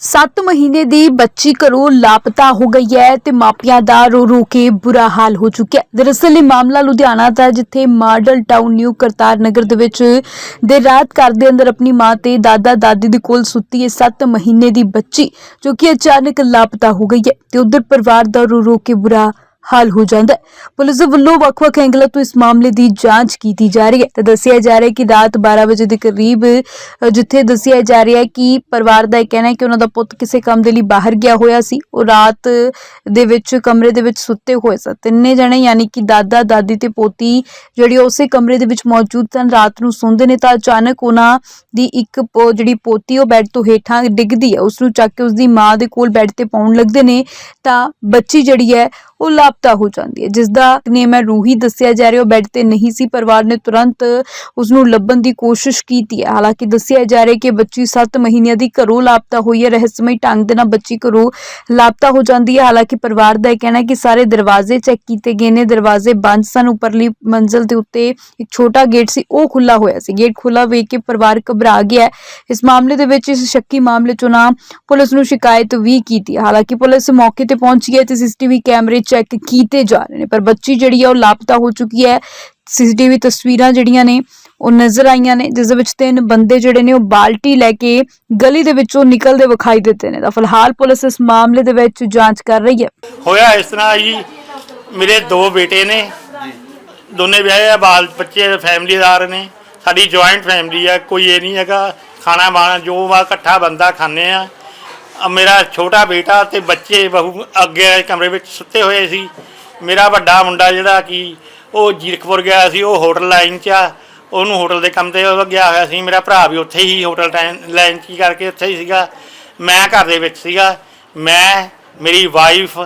7 ਮਹੀਨੇ ਦੀ ਬੱਚੀ ਘਰੋਂ ਲਾਪਤਾ ਹੋ ਗਈ ਹੈ ਤੇ ਮਾਪਿਆਂ ਦਾ ਰੋ ਰੋ ਕੇ ਬੁਰਾ ਹਾਲ ਹੋ ਚੁੱਕਿਆ ਹੈ। ਦਰਅਸਲ ਇਹ ਮਾਮਲਾ ਲੁਧਿਆਣਾ ਦਾ ਹੈ, ਜਿੱਥੇ model town new Kartar Nagar ਦੇ ਵਿੱਚ ਦੇਰ ਰਾਤ ਘਰ ਦੇ ਅੰਦਰ ਆਪਣੀ ਮਾਂ ਤੇ ਦਾਦਾ ਦਾਦੀ ਦੇ ਕੋਲ ਸੁੱਤੀ ਇਹ 7 ਮਹੀਨੇ ਦੀ ਬੱਚੀ ਜੋ ਕਿ ਅਚਾਨਕ ਲਾਪਤਾ ਹੋ ਗਈ ਹੈ ਤੇ ਉਧਰ ਪਰਿਵਾਰ ਦਾ ਰੋ ਰੋ ਕੇ ਬੁਰਾ ਹਾਲ ਹੋ ਜਾਂਦਾ ਹੈ। ਪੁਲਿਸ ਦੇ ਵੱਲੋਂ ਵੱਖ-ਵੱਖ ਐਂਗਲਾਂ ਤੋਂ ਇਸ ਮਾਮਲੇ ਦੀ ਜਾਂਚ ਕੀਤੀ ਜਾ ਰਹੀ ਹੈ। ਤੇ ਦੱਸਿਆ ਜਾ ਰਿਹਾ ਹੈ ਕਿ ਰਾਤ 12 ਵਜੇ ਦੇ ਕਰੀਬ ਅ, ਜਿੱਥੇ ਦੱਸਿਆ ਜਾ ਰਿਹਾ ਹੈ ਕਿ ਪਰਿਵਾਰ ਦਾ ਇਹ ਕਹਿਣਾ ਹੈ ਕਿ ਉਹਨਾਂ ਦਾ ਪੁੱਤ ਕਿਸੇ ਕੰਮ ਦੇ ਲਈ ਬਾਹਰ ਗਿਆ ਹੋਇਆ ਸੀ। ਉਹ ਰਾਤ ਦੇ ਵਿੱਚ ਕਮਰੇ ਦੇ ਵਿੱਚ ਸੁੱਤੇ ਹੋਏ ਸਨ। ਤਿੰਨੇ ਜਣੇ ਯਾਨੀ ਕਿ ਦਾਦਾ ਦਾਦੀ ਤੇ ਪੋਤੀ ਜਿਹੜੀ ਉਸੇ ਕਮਰੇ ਦੇ ਵਿੱਚ ਮੌਜੂਦ ਸਨ ਰਾਤ ਨੂੰ ਸੌਂਦੇ ਨੇ ਤਾਂ ਅਚਾਨਕ ਉਹਨਾਂ ਦੀ ਇੱਕ ਪੋ- ਜਿਹੜੀ ਪੋਤੀ ਉਹ ਬੈੱਡ ਤੋਂ ਹੇਠਾਂ ਡਿੱਗਦੀ ਹੈ। ਉਸ ਨੂੰ ਚੱਕ ਕੇ ਉਸ ਦੀ ਮਾਂ ਦੇ ਕੋਲ ਬੈੱਡ ਤੇ ਪਾਉਣ ਲੱਗਦੇ ਨੇ। ਤਾਂ ਬੱਚੀ ਜਿਹੜੀ ਹੈ ਉਹ ਲਾਪਤਾ ਹੋ ਜਾਂਦੀ ਹੈ। ਜਿਸ ਦਾ ਨੇਮ ਹੈ ਰੂਹੀ ਦੱਸਿਆ ਜਾ ਰਿਹਾ, ਉਹ ਬੈੱਡ ਤੇ ਨਹੀਂ ਸੀ, ਪਰਿਵਾਰ ਨੇ ਤੁਰੰਤ ਉਸ ਨੂੰ ਲੱਭਣ ਦੀ ਕੋਸ਼ਿਸ਼ ਕੀਤੀ ਹੈ। ਹਾਲਾਂਕਿ ਦੱਸਿਆ ਜਾ ਰਿਹਾ ਕਿ ਬੱਚੀ 7 ਮਹੀਨਿਆਂ ਦੀ ਘਰੋਂ ਲਾਪਤਾ ਹੋਈ ਹੈ। ਰਹੱਸਮਈ ਢੰਗ ਦੇ ਨਾਲ ਬੱਚੀ ਘਰੋਂ ਲਾਪਤਾ ਹੋ ਜਾਂਦੀ ਹੈ। ਹਾਲਾਂਕਿ ਪਰਿਵਾਰ ਦਾ ਇਹ ਕਹਿਣਾ ਹੈ ਕਿ ਸਾਰੇ ਦਰਵਾਜ਼ੇ ਚੈੱਕ ਕੀਤੇ ਗਏ ਨੇ। ਦਰਵਾਜ਼ੇ ਬੰਦ ਸਨ। ਉੱਪਰਲੀ ਮੰਜ਼ਲ ਦੇ ਉੱਤੇ ਇੱਕ ਛੋਟਾ ਗੇਟ ਸੀ। ਉਹ ਖੁੱਲਾ ਹੋਇਆ ਸੀ। ਗੇਟ ਖੁੱਲਾ ਵੇਖ ਕੇ ਪਰਿਵਾਰ ਘਬਰਾ ਗਿਆ ਇਸ ਮਾਮਲੇ ਦੇ ਵਿੱਚ ਇਸ ਸ਼ੱਕੀ ਮਾਮਲੇ 'ਚ ਉਹਨਾਂ ਪੁਲਿਸ ਨੂੰ ਸ਼ਿਕਾਇਤ ਵੀ ਕੀਤੀ ਹਾਲਾਂਕਿ ਪੁਲਿਸ ਮੌਕੇ ਤੇ ਪਹੁੰਚ ਗਈ ਹੈ ਤੇ ਸੀਸੀਟੀਵੀ ਕੈਮਰੇ ਚੈੱਕ ਕੀਤੇ ਜਾ ਰਹੇ ਨੇ, ਪਰ ਬੱਚੀ ਜਿਹੜੀ ਹੈ ਉਹ ਲਾਪਤਾ ਹੋ ਚੁੱਕੀ ਹੈ। ਸੀਸੀਟੀਵੀ ਤਸਵੀਰਾਂ ਜਿਹੜੀਆਂ ਨੇ, ਉਹ ਨਜ਼ਰ ਆਈਆਂ ਨੇ, ਜਿਸ ਦੇ ਵਿੱਚ ਤਿੰਨ ਬੰਦੇ ਜਿਹੜੇ ਨੇ, ਉਹ ਬਾਲਟੀ ਲੈ ਕੇ ਗਲੀ ਦੇ ਵਿੱਚੋਂ ਨਿਕਲਦੇ ਵਿਖਾਈ ਦਿੱਤੇ ਨੇ। ਤਾਂ ਫਿਲਹਾਲ ਪੁਲਿਸ ਇਸ ਮਾਮਲੇ ਦੇ ਵਿੱਚ ਜਾਂਚ ਕਰ ਰਹੀ ਹੈ। ਹੋਇਆ ਇਸ ਤਰ੍ਹਾਂ ਜੀ, ਮੇਰੇ ਦੋ ਬੇਟੇ ਨੇ। ਦੋਨੇ ਵਿਆਹੇ ਆ, ਬਾਲ ਬੱਚੇ ਫੈਮਿਲੀਦਾਰ ਨੇ। ਸਾਡੀ ਜੁਆਇੰਟ ਫੈਮਿਲੀ ਆ, ਕੋਈ ਇਹ ਨਹੀਂ ਹੈਗਾ ਖਾਣਾ ਬਾਣਾ ਜੋ ਵਾ ਇਕੱਠਾ ਬੰਦਾ ਖਾਂਦੇ ਆ। ਅਹ ਮੇਰਾ ਛੋਟਾ ਬੇਟਾ ਤੇ ਬੱਚੇ ਬਹੂ ਅੱਗੇ ਕਮਰੇ ਵਿੱਚ ਸੁੱਤੇ ਹੋਏ ਸੀ। ਮੇਰਾ ਵੱਡਾ ਮੁੰਡਾ ਜਿਹੜਾ ਕਿ ਉਹ ਜੀਰਕਪੁਰ ਗਿਆ ਸੀ, ਉਹ ਹੋਟਲ ਲਾਈਨ 'ਚ ਆ। ਉਹਨੂੰ ਹੋਟਲ ਦੇ ਕੰਮ ਤੇ ਉਹ ਗਿਆ ਹੋਇਆ ਸੀ। ਮੇਰਾ ਭਰਾ ਵੀ ਉੱਥੇ ਹੀ ਹੋਟਲ ਟਾਈਮ ਲਾਈਨ 'ਚ ਹੀ ਕਰਕੇ ਉੱਥੇ ਹੀ ਸੀਗਾ। ਮੈਂ ਘਰ ਦੇ ਵਿੱਚ ਸੀਗਾ। ਮੈਂ, ਮੇਰੀ ਵਾਈਫ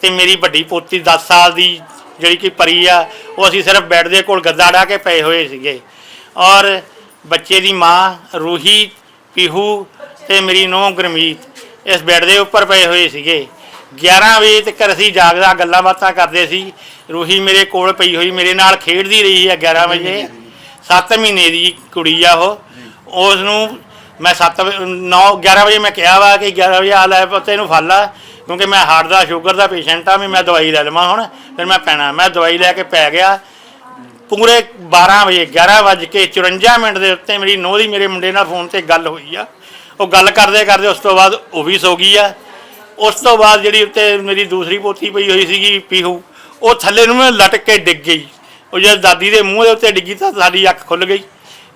ਤੇ ਮੇਰੀ ਵੱਡੀ ਪੋਤੀ 10 ਸਾਲ ਦੀ ਜਿਹੜੀ ਕਿ ਪਰੀ ਆ, ਉਹ ਅਸੀਂ ਸਿਰਫ ਬੈੱਡ ਦੇ ਕੋਲ ਗੱਦਾ ਢਾ ਕੇ ਪਏ ਹੋਏ ਸੀਗੇ। ਔਰ ਬੱਚੇ ਦੀ ਮਾਂ ਰੂਹੀ, ਪੀਹੂ ਤੇ ਮੇਰੀ ਨੂੰਹ ਗੁਰਮੀਤ ਇਸ ਬੈੱਡ ਦੇ ਉੱਪਰ ਪਏ ਹੋਏ ਸੀਗੇ। 11 ਵਜੇ ਤੱਕ ਅਸੀਂ ਜਾਗਦਾ ਗੱਲਾਂ ਬਾਤਾਂ ਕਰਦੇ ਸੀ। ਰੂਹੀ ਮੇਰੇ ਕੋਲ ਪਈ ਹੋਈ ਮੇਰੇ ਨਾਲ ਖੇਡਦੀ ਰਹੀ ਹੈ 11 ਵਜੇ। 7 ਮਹੀਨੇ ਦੀ ਕੁੜੀ ਆ ਉਹ। ਉਸ ਨੂੰ ਮੈਂ 7 9 11 ਵਜੇ ਮੈਂ ਕਿਹਾ ਵਾ ਕਿ 11 ਵਜੇ ਆ ਲੈ ਪੁੱਤ ਇਹਨੂੰ ਫੜ ਲਾ। ਕਿਉਂਕਿ ਮੈਂ ਹਾਰਟ ਦਾ ਸ਼ੂਗਰ ਦਾ ਪੇਸ਼ੈਂਟ ਆ ਵੀ ਮੈਂ ਦਵਾਈ ਲੈ ਲਵਾਂ ਹੁਣ ਫਿਰ ਮੈਂ ਪੈਣਾ। ਮੈਂ ਦਵਾਈ ਲੈ ਕੇ ਪੈ ਗਿਆ। ਪੂਰੇ 12 ਵਜੇ 11 ਵੱਜ ਕੇ 54 ਮਿੰਟ ਦੇ ਉੱਤੇ ਮੇਰੀ ਨੂੰਹ ਦੀ ਮੇਰੇ ਮੁੰਡੇ ਨਾਲ ਫੋਨ ਤੇ ਗੱਲ ਹੋਈ ਆ। ਉਹ ਗੱਲ ਕਰਦੇ ਕਰਦੇ ਉਸ ਤੋਂ ਬਾਅਦ ਉਹ ਵੀ ਸੋ ਗਈ ਆ। ਉਸ ਤੋਂ ਬਾਅਦ ਜਿਹੜੀ ਉੱਤੇ ਮੇਰੀ ਦੂਸਰੀ ਪੋਤੀ ਪਈ ਹੋਈ ਸੀਗੀ ਪੀਹੂ, ਉਹ ਥੱਲੇ ਨੂੰ ਨਾ ਲਟਕ ਕੇ ਡਿੱਗ ਗਈ। ਉਹ ਜਦ ਦਾਦੀ ਦੇ ਮੂੰਹ ਦੇ ਉੱਤੇ ਡਿੱਗੀ ਤਾਂ ਸਾਡੀ ਅੱਖ ਖੁੱਲ ਗਈ।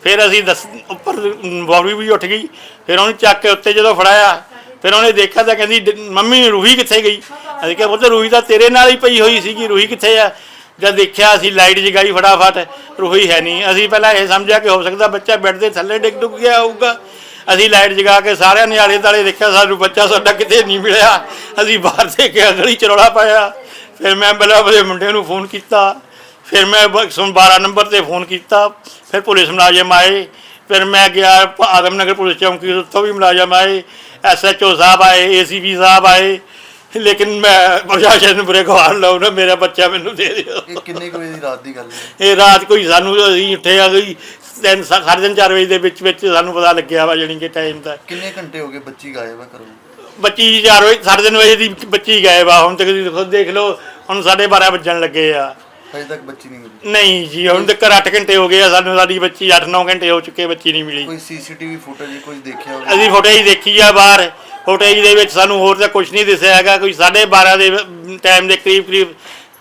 ਫਿਰ ਅਸੀਂ ਦੱਸ ਉੱਪਰ ਬੌੜੀ ਵੀ ਉੱਠ ਗਈ। ਫਿਰ ਉਹਨੂੰ ਚੱਕ ਕੇ ਉੱਤੇ ਜਦੋਂ ਫੜਾਇਆ, ਫਿਰ ਉਹਨੇ ਦੇਖਿਆ ਤਾਂ ਕਹਿੰਦੀ, ਡ- ਮੰਮੀ, ਰੂਹੀ ਕਿੱਥੇ ਗਈ? ਅਸੀਂ ਕਿਹਾ, ਪੁੱਤ, ਰੂਹੀ ਤਾਂ ਤੇਰੇ ਨਾਲ ਹੀ ਪਈ ਹੋਈ ਸੀਗੀ। ਰੂਹੀ ਕਿੱਥੇ ਆ? ਜਦ ਦੇਖਿਆ ਅਸੀਂ ਲਾਈਟ ਜਗਾਈ ਫਟਾਫਟ, ਰੂਹੀ ਹੈ ਨਹੀਂ। ਅਸੀਂ ਪਹਿਲਾਂ ਇਹ ਸਮਝਿਆ ਕਿ ਹੋ ਸਕਦਾ ਬੱਚਾ ਬੈੱਡ ਦੇ ਥੱਲੇ ਡਿੱਗ ਡੁੱਗ ਗਿਆ ਹੋਊਗਾ। ਅਸੀਂ ਲਾਈਟ ਜਗਾ ਕੇ ਸਾਰਿਆਂ ਨੇ ਆਲੇ ਤਾਲੇ ਦੇਖਿਆ ਸਾਨੂੰ ਬੱਚਾ ਸਾਡਾ ਕਿਤੇ ਨਹੀਂ ਮਿਲਿਆ। ਅਸੀਂ ਬਾਹਰ ਦੇ ਕੇ ਗਲੀ ਚ ਰੌਲਾ ਪਾਇਆ। ਫਿਰ ਮੈਂ ਆਪਣੇ ਮੁੰਡੇ ਨੂੰ ਫੋਨ ਕੀਤਾ। ਫਿਰ ਮੈਂ 112 ਨੰਬਰ ਤੇ ਫੋਨ ਕੀਤਾ। ਫਿਰ ਪੁਲਿਸ ਮੁਲਾਜ਼ਮ ਆਏ। ਫਿਰ ਮੈਂ ਗਿਆ ਆਦਮਨਗਰ ਪੁਲਿਸ ਚੌਂਕੀ ਉੱਥੋਂ ਵੀ ਮੁਲਾਜ਼ਮ ਆਏ। ਐਸਐਚਓ ਸਾਹਿਬ ਆਏ ਏਸੀਪੀ ਸਾਹਿਬ ਆਏ। ਲੇਕਿਨ ਮੈਂ ਪ੍ਰਸ਼ਾਸਨ ਨੂੰ ਬੁਰੇ ਗਵਾਰ ਲਾਉ ਨਾ ਮੇਰਾ ਬੱਚਾ ਮੈਨੂੰ ਦੇ ਦਿਓ। ਇਹ ਕਿੰਨੇ ਕੁ ਵਜੇ ਦੀ ਰਾਤ ਦੀ ਗੱਲ ਹੈ? ਇਹ ਰਾਤ ਕੋਈ ਸਾਨੂੰ ਅਸੀਂ ਉੱਠੇ ਆ ਗਈ ਤਿੰਨ ਸਾ- ਸਾਢੇ ਤਿੰਨ ਚਾਰ ਵਜੇ ਦੇ ਵਿੱਚ ਵਿੱਚ ਸਾਨੂੰ ਪਤਾ ਲੱਗਿਆ ਵਾ ਜਾਣੀ ਕਿ ਟਾਈਮ ਦਾ। ਕਿੰਨੇ ਘੰਟੇ ਹੋ ਗਏ ਬੱਚੀ ਗਾਇਬ ਹੈ ਘਰੋਂ? ਬੱਚੀ 4 ਵਜੇ ਸਾਢੇ ਤਿੰਨ ਵਜੇ ਦੀ ਬੱਚੀ ਗਾਇਬ ਆ। ਹੁਣ ਤੱਕ ਤੁਸੀਂ ਖੁਦ ਦੇਖ ਲਓ ਹੁਣ 12:30 ਵੱਜਣ ਲੱਗੇ ਆ। ਹਜੇ ਤੱਕ ਬੱਚੀ ਨਹੀਂ ਮਿਲੀ। ਨਹੀਂ ਜੀ ਹੁਣ ਤੱਕ 8 ਘੰਟੇ ਹੋ ਗਏ ਆ। ਸਾਨੂੰ ਸਾਡੀ ਬੱਚੀ 8-9 ਘੰਟੇ ਹੋ ਚੁੱਕੇ ਬੱਚੀ ਨਹੀਂ ਮਿਲੀ। ਕੋਈ ਸੀਸੀਟੀਵੀ ਫੁਟੇਜ ਕੁਝ ਦੇਖਿਆ ਹੋਵੇ? ਅਸੀਂ ਫੁਟੇਜ ਦੇਖੀ ਆ ਬਾਹਰ। ਫੁਟੇਜ ਦੇ ਵਿੱਚ ਸਾਨੂੰ ਹੋਰ ਤਾਂ ਕੁਝ ਨਹੀਂ ਦਿਸਿਆ ਹੈਗਾ। ਕੋਈ 12:30 ਦੇ ਟਾਈਮ ਦੇ ਕਰੀਬ ਕਰੀਬ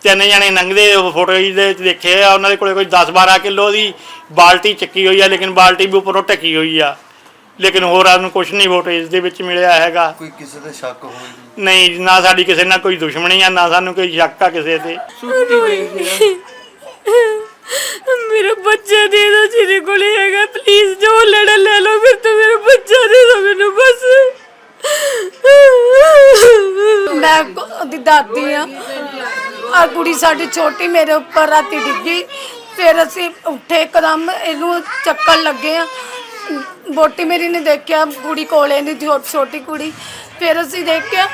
ਤਿੰਨ ਜਣੇ ਲੰਘਦੇ ਫੁਟੇਜ ਦੇ ਵਿੱਚ ਦੇਖੇ ਆ ਉਹਨਾਂ ਦੇ ਕੋਲੇ ਕੋਈ 10-12 ਕਿਲੋ ਦੀ ਬਾਲਟੀ ਚੱਕੀ ਹੋਈ ਆ ਲੇਕਿਨ ਬਾਲਟੀ ਵੀ ਉੱਪਰੋਂ ਢੱਕੀ ਹੋਈ ਆ। ਲੇਕਿਨ ਹੋਰ ਸਾਨੂੰ ਕੁਝ ਨਹੀਂ ਫੁਟੇਜ ਦੇ ਵਿੱਚ ਮਿਲਿਆ ਹੈਗਾ। ਕੋਈ ਕਿਸੇ ਤੇ ਸ਼ੱਕ ਹੋਵੇ ਨਹੀਂ ਨਾ ਸਾਡੀ ਕਿਸੇ ਨਾਲ ਕੋਈ ਦੁਸ਼ਮਣੀ ਆ ਨਾ ਸਾਨੂੰ ਕੋਈ ਸ਼ੱਕ ਆ ਕਿਸੇ ਤੇ। ਮੇਰਾ ਬੱਚਾ ਦੇ ਦੋ ਜਿਹਦੇ ਕੋਲੇ ਹੈਗਾ ਪਲੀਜ਼ ਜੋ ਲੜਾ ਲੈ ਲਓ ਫਿਰ ਤੂੰ ਮੇਰਾ ਬੱਚਾ ਦੇ ਦੋ ਮੈਨੂੰ ਬਸ। ਮੈਂ ਕ- ਉਹਦੀ ਦਾਦੀ ਆ। ਆ ਕੁੜੀ ਸਾਡੀ ਛੋਟੀ ਮੇਰੇ ਉੱਪਰ ਰਾਤੀ ਡਿੱਗੀ। ਫਿਰ ਅਸੀਂ ਉੱਠੇ ਇੱਕਦਮ, ਇਹਨੂੰ ਚੱਕਣ ਲੱਗੇ ਆ। ਬੋਟੀ ਮੇਰੀ ਨੇ ਦੇਖਿਆ, ਕੁੜੀ ਕੋਲੇ ਨਹੀਂ ਛੋਟੀ ਕੁੜੀ। ਫਿਰ ਅਸੀਂ ਦੇਖਿਆ,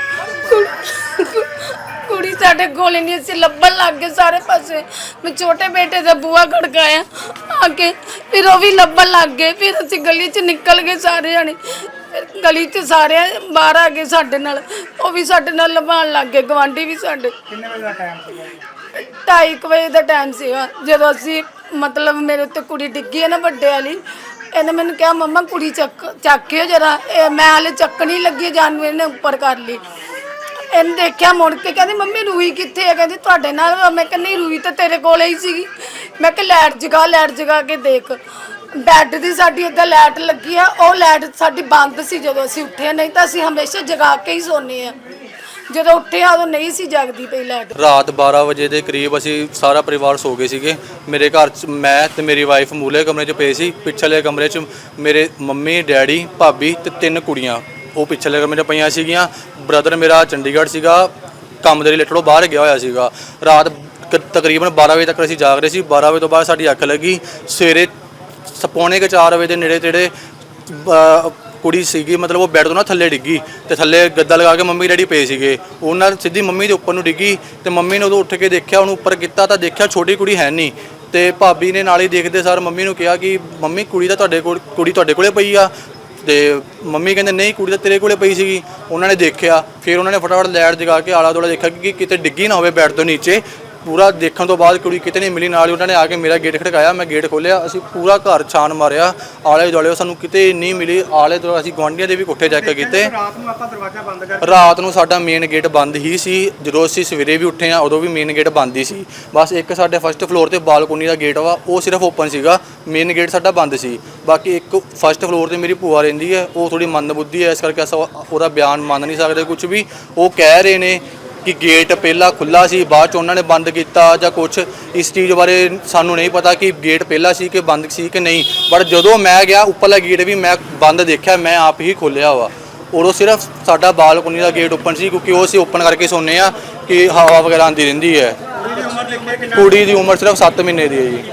ਕੁੜੀ ਸਾਡੇ ਕੋਲੇ ਨਹੀਂ, ਅਸੀਂ ਲੱਭਣ ਲੱਗ ਗਏ ਸਾਰੇ ਪਾਸੇ। ਮੈਂ ਛੋਟੇ ਬੇਟੇ ਦਾ ਬੂਆ ਖੜਕਾਇਆ, ਆ ਕੇ। ਫਿਰ ਉਹ ਵੀ ਲੱਭਣ ਲੱਗ ਗਏ। ਫਿਰ ਅਸੀਂ ਗਲੀ 'ਚ ਨਿਕਲ ਗਏ ਸਾਰੇ ਜਣੇ। ਗਲੀ 'ਚ ਸਾਰੇ ਬਾਹਰ ਆ ਗਏ ਸਾਡੇ ਨਾਲ। ਉਹ ਵੀ ਸਾਡੇ ਨਾਲ ਲਵਾਉਣ ਲੱਗ ਗਏ ਗਵਾਂਢੀ ਵੀ ਸਾਡੇ। ਕਿੰਨੇ ਵਜੇ ਦਾ ਟਾਈਮ ਸੀਗਾ ਜੀ? ਵਜੇ ਦਾ ਟਾਈਮ ਸੀਗਾ। ਜਦੋਂ ਅਸੀਂ ਮਤਲਬ ਮੇਰੇ ਉੱਤੇ ਕੁੜੀ ਡਿੱਗੀ ਹੈ ਨਾ ਵੱਡੇ ਵਾਲੀ ਇਹਨੇ ਮੈਨੂੰ ਕਿਹਾ ਮੰਮਾ ਕੁੜੀ ਚੱਕ ਚੱਕਿਓ ਜਰਾ। ਮੈਂ ਹਲੇ ਚੱਕਣੀ ਲੱਗੀ ਜਾਨੂ ਇਹਨੇ ਉੱਪਰ ਕਰ ਲਈ। ਇਹਨੇ ਦੇਖਿਆ ਮੁੜ ਕੇ ਕਹਿੰਦੀ ਮੰਮੀ ਰੂਹੀ ਕਿੱਥੇ ਹੈ ਕਹਿੰਦੀ ਤੁਹਾਡੇ ਨਾਲ ਵਾ। ਮੈਂ ਕਹਿੰਦੀ ਰੂਹੀ ਤਾਂ ਤੇਰੇ ਕੋਲੇ ਹੀ ਸੀਗੀ। ਮੈਂ ਕਿ ਲਾਈਟ ਜਗਾ ਲਾਈਟ ਜਗਾ ਕੇ ਦੇਖ। ਬੈੱਡ ਦੀ ਸਾਡੀ ਇੱਦਾਂ ਲਾਈਟ ਲੱਗੀ ਆ, ਉਹ ਲਾਈਟ ਸਾਡੀ ਬੰਦ ਸੀ ਜਦੋਂ ਅਸੀਂ ਉੱਠੇ ਨਹੀਂ ਤਾਂ ਅਸੀਂ ਹਮੇਸ਼ਾ ਜਗਾ ਕੇ ਹੀ ਸੋਨੇ ਆ। ਜਦੋਂ ਉੱਠੇ ਆ ਉਦੋਂ ਨਹੀਂ ਸੀ ਜਗਦੀ ਪਈ ਲਾਈਟ। ਰਾਤ 12 ਵਜੇ ਦੇ ਕਰੀਬ ਅਸੀਂ ਸਾਰਾ ਪਰਿਵਾਰ ਸੋ ਗਏ ਸੀਗੇ। ਮੇਰੇ ਘਰ 'ਚ ਮੈਂ ਤੇ ਮੇਰੀ ਵਾਈਫ ਮੂਲੇ ਕਮਰੇ 'ਚ ਪਏ ਸੀ। ਪਿਛਲੇ ਕਮਰੇ 'ਚ ਮੇਰੇ ਮੰਮੀ, ਡੈਡੀ, ਭਾਬੀ ਤੇ ਤਿੰਨ ਕੁੜੀਆਂ। ਉਹ ਪਿਛਲੇ ਕਮਰੇ 'ਚ ਪਈਆਂ ਸੀਗੀਆਂ। ਬ੍ਰਦਰ ਮੇਰਾ ਚੰਡੀਗੜ੍ਹ ਸੀਗਾ। ਕੰਮ ਦੇ ਰਿਲੇਟਡ ਉਹ ਬਾਹਰ ਗਿਆ ਹੋਇਆ ਸੀਗਾ। ਰਾਤ ਕ- ਤਕਰੀਬਨ 12 ਵਜੇ ਤੱਕ ਅਸੀਂ ਜਾਗ ਰਹੇ ਸੀ। 12 ਵਜੇ ਤੋਂ ਬਾਅਦ ਸਾਡੀ ਅੱਖ ਲੱਗੀ। ਸਵੇਰੇ ਪੌਣੇ ਕੁ 4 ਵਜੇ ਦੇ ਨੇੜੇ ਤੇੜੇ ਕੁੜੀ ਸੀਗੀ, ਮਤਲਬ ਉਹ ਬੈੱਡ ਤੋਂ ਨਾ ਥੱਲੇ ਡਿੱਗੀ ਤੇ ਥੱਲੇ ਗੱਦਾ ਲਗਾ ਕੇ ਮੰਮੀ ਡੈਡੀ ਪਏ ਸੀਗੇ। ਉਹਨਾਂ ਸਿੱਧੀ ਮੰਮੀ ਦੇ ਉੱਪਰ ਨੂੰ ਡਿੱਗੀ ਤੇ ਮੰਮੀ ਨੇ ਉਦੋਂ ਉੱਠ ਕੇ ਦੇਖਿਆ, ਉਹਨੂੰ ਉੱਪਰ ਕੀਤਾ ਤਾਂ ਦੇਖਿਆ ਛੋਟੀ ਕੁੜੀ ਹੈ ਨਹੀਂ। ਤੇ ਭਾਬੀ ਨੇ ਨਾਲ ਹੀ ਦੇਖਦੇ ਸਰ ਮੰਮੀ ਨੂੰ ਕਿਹਾ ਕਿ, ਮੰਮੀ, ਕੁੜੀ ਤਾਂ ਤੁਹਾਡੇ ਕੋਲ, ਕੁੜੀ ਤੁਹਾਡੇ ਕੋਲੇ ਪਈ ਆ। ਤੇ ਮੰਮੀ ਕਹਿੰਦੇ, ਨਹੀਂ, ਕੁੜੀ ਤਾਂ ਤੇਰੇ ਕੋਲੇ ਪਈ ਸੀਗੀ। ਉਹਨਾਂ ਨੇ ਦੇਖਿਆ, ਫਿਰ ਉਹਨਾਂ ਨੇ ਫਟਾਫਟ ਲੈਟ ਜਗਾ ਕੇ ਆਲਾ ਦੋਲਾ ਦੇਖਿਆ ਕਿ ਕਿਤੇ ਡਿੱਗੀ ਨਾ ਹੋਵੇ ਬੈੱਡ ਤੋਂ ਨੀਚੇ। ਪੂਰਾ ਦੇਖਣ ਤੋਂ ਬਾਅਦ ਕੁੜੀ ਕਿਤੇ ਨਹੀਂ ਮਿਲੀ ਨਾਲ ਹੀ ਉਹਨਾਂ ਨੇ ਆ ਕੇ ਮੇਰਾ ਗੇਟ ਖੜਕਾਇਆ ਮੈਂ ਗੇਟ ਖੋਲ੍ਹਿਆ ਅਸੀਂ ਪੂਰਾ ਘਰ ਛਾਨ ਮਾਰਿਆ ਆਲੇ ਦੁਆਲੇ ਸਾਨੂੰ ਕਿਤੇ ਨਹੀਂ ਮਿਲੀ ਆਲੇ ਦੁਆਲੇ ਅਸੀਂ ਗੁਆਂਢੀਆਂ ਦੇ ਵੀ ਕੋਠੇ ਚੈੱਕ ਕੀਤੇ। ਰਾਤ ਨੂੰ ਆਪਾਂ ਦਰਵਾਜ਼ਾ ਬੰਦ ਕਰ ਰਾਤ ਨੂੰ ਸਾਡਾ ਮੇਨ ਗੇਟ ਬੰਦ ਹੀ ਸੀ ਜਦੋਂ ਅਸੀਂ ਸਵੇਰੇ ਵੀ ਉੱਠੇ ਆ ਉਦੋਂ ਵੀ ਮੇਨ ਗੇਟ ਬੰਦ ਹੀ ਸੀ। ਬਸ ਇੱਕ ਸਾਡੇ ਫਸਟ ਫਲੋਰ ਤੇ ਬਾਲਕੋਨੀ ਦਾ ਗੇਟ ਵਾ ਉਹ ਸਿਰਫ ਓਪਨ ਸੀਗਾ ਮੇਨ ਗੇਟ ਸਾਡਾ ਬੰਦ ਸੀ। ਬਾਕੀ ਇੱਕ ਫਸਟ ਫਲੋਰ ਤੇ ਮੇਰੀ ਭੂਆ ਰਹਿੰਦੀ ਹੈ ਉਹ ਥੋੜੀ ਮੰਦਬੁੱਧੀ ਹੈ ਇਸ ਕਰਕੇ ਅਸਾਂ ਉਹਦਾ ਬਿਆਨ ਮੰਨ ਨਹੀਂ ਸਕਦੇ ਕੁਝ ਵੀ ਉਹ ਕਹਿ ਰਹੇ ਨੇ ਕਿ ਗੇਟ ਪਹਿਲਾਂ ਖੁੱਲਾ ਸੀ, ਬਾਅਦ ਚ ਉਹਨਾਂ ਨੇ ਬੰਦ ਕੀਤਾ ਜਾਂ ਕੁਝ ਇਸ ਚੀਜ਼ ਬਾਰੇ ਸਾਨੂੰ ਨਹੀਂ ਪਤਾ ਕਿ ਗੇਟ ਪਹਿਲਾਂ ਸੀ ਕਿ ਬੰਦ ਸੀ ਕਿ ਨਹੀਂ। ਪਰ ਜਦੋਂ ਮੈਂ ਗਿਆ, ਉੱਪਰਲਾ ਗੇਟ ਵੀ ਮੈਂ ਬੰਦ ਦੇਖਿਆ, ਮੈਂ ਆਪ ਹੀ ਖੋਲ੍ਹਿਆ ਵਾ। ਉਦੋਂ ਸਿਰਫ ਸਾਡਾ ਬਾਲਕੋਨੀ ਦਾ ਗੇਟ ਓਪਨ ਸੀ, ਕਿਉਂਕਿ ਉਹ ਅਸੀਂ ਓਪਨ ਕਰਕੇ ਸੌਂਦੇ ਆ ਕਿ ਹਵਾ ਵਗੈਰਾ ਆਉਂਦੀ ਰਹਿੰਦੀ ਹੈ। ਕੁੜੀ ਦੀ ਉਮਰ ਸਿਰਫ 7 ਮਹੀਨੇ ਦੀ ਹੈ ਜੀ।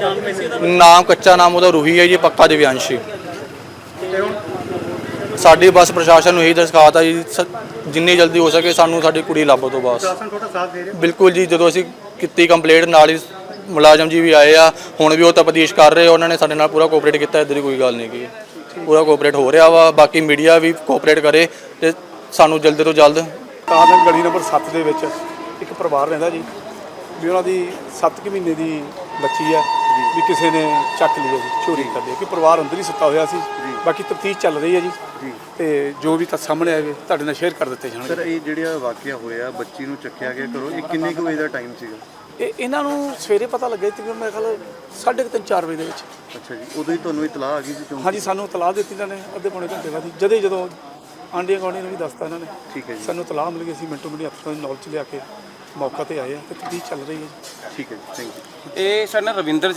ਨਾਮ ਕੱਚਾ, ਨਾਮ ਉਹਦਾ ਰੂਹੀ ਹੈ ਜੀ, ਪੱਕਾ ਦਿਵਿਆਂਸ਼ੀ। ਸਾਡੀ ਬਸ ਪ੍ਰਸ਼ਾਸਨ ਨੂੰ ਇਹੀ ਦਰਖਾਸਤ ਹੈ ਜੀ, ਸ- ਜਿੰਨੀ ਜਲਦੀ ਹੋ ਸਕੇ ਸਾਨੂੰ ਸਾਡੀ ਕੁੜੀ ਲੱਭ ਦਿਓ ਬਸ ਪ੍ਰਸ਼ਾਸਨ ਤੁਹਾਡਾ ਸਾਥ ਦੇ ਰਿਹਾ? ਬਿਲਕੁਲ ਜੀ ਜਦੋਂ ਅਸੀਂ ਕੀਤੀ ਕੰਪਲੇਂਟ ਨਾਲ ਹੀ ਮੁਲਾਜ਼ਮ ਜੀ ਵੀ ਆਏ ਆ ਹੁਣ ਵੀ ਉਹ ਤਪਦੀਸ਼ ਕਰ ਰਹੇ ਉਹਨਾਂ ਨੇ ਸਾਡੇ ਨਾਲ ਪੂਰਾ ਕੋਆਪਰੇਟ ਕੀਤਾ ਇਦਾਂ ਦੀ ਕੋਈ ਗੱਲ ਨਹੀਂ ਕੀ ਪੂਰਾ ਕੋਆਪਰੇਟ ਹੋ ਰਿਹਾ ਵਾ ਬਾਕੀ ਮੀਡੀਆ ਵੀ ਕੋਆਪਰੇਟ ਕਰੇ ਤੇ ਸਾਨੂੰ ਜਲਦ ਤੋਂ ਜਲਦ ਕਾਰਨ ਗਲੀ ਨੰਬਰ 7 ਦੇ ਵਿੱਚ ਇੱਕ ਪਰਿਵਾਰ ਰਹਿੰਦਾ ਜੀ ਵੀ ਉਹਨਾਂ ਦੀ 7 ਕੁ ਮਹੀਨੇ ਦੀ ਬੱਚੀ ਹੈ ਵੀ ਕਿਸੇ ਨੇ ਚੱਕ ਲਈ ਹੈ ਜੀ ਚੋਰੀ ਕਰਦੇ ਕਿ ਪਰਿਵਾਰ ਅੰਦਰ ਹੀ ਸੁੱਤਾ ਹੋਇਆ ਸੀ ਬਾਕੀ ਤਫਤੀਸ਼ ਚੱਲ ਰਹੀ ਹੈ ਜੀ। ਤੇ ਜੋ ਵੀ ਤਾਂ ਸਾਹਮਣੇ ਆਵੇ ਤੁਹਾਡੇ ਨਾਲ ਸ਼ੇਅਰ ਕਰ ਦਿੱਤੇ ਸਰ ਜਾਣਗੇ ਇਹ ਜਿਹੜਾ ਵਾਕਿਆ ਹੋਇਆ ਬੱਚੀ ਨੂੰ ਚੱਕਿਆ ਗਿਆ ਕਰੋ ਇਹ ਕਿੰਨੇ ਕੁ ਵਜੇ ਦਾ ਟਾਈਮ ਸੀਗਾ? ਇਹ ਇਹਨਾਂ ਨੂੰ ਸਵੇਰੇ ਪਤਾ ਲੱਗਾ ਤਕਰੀਬਨ ਮੇਰੇ ਖਿਆਲ ਸਾਢੇ ਕੁ ਤਿੰਨ 4 ਵਜੇ ਦੇ ਵਿੱਚ। ਅੱਛਾ ਜੀ ਉਦੋਂ ਹੀ ਤੁਹਾਨੂੰ ਇਤਲਾਹ ਆ ਗਈ ਸੀ ਚੌਂਕੀ ਹਾਂਜੀ ਸਾਨੂੰ ਤਲਾਹ ਦਿੱਤੀ ਇਹਨਾਂ ਨੇ ਅੱਧੇ ਪੌਣੇ ਘੰਟੇ ਬਾਅਦ ਹੀ। ਜਦੇ ਜਦੋਂ ਆਂਡੀਆਂ ਗਾਂਡੀਆਂ ਨੂੰ ਵੀ ਦੱਸਤਾ ਇਹਨਾਂ ਨੇ ਠੀਕ ਹੈ ਜੀ। ਸਾਨੂੰ ਤਲਾਹ ਮਿਲ ਗਈ ਸੀ ਮਿੰਟੋ ਮਿੰਟ ਹੱਥਾਂ ਦੀ ਨੌਲੇਜ ਲਿਆ ਕੇ ਮੌਕਾ ਤੇ ਆਏ ਆ ਤੇ ਤਫਤੀਸ਼ ਚੱਲ ਰਹੀ ਹੈ ਜੀ। ਠੀਕ ਹੈ ਜੀ ਥੈਂਕ ਯੂ ਇਹ ਸਰ ਨਾ ਰਵਿੰਦਰ ਜੀ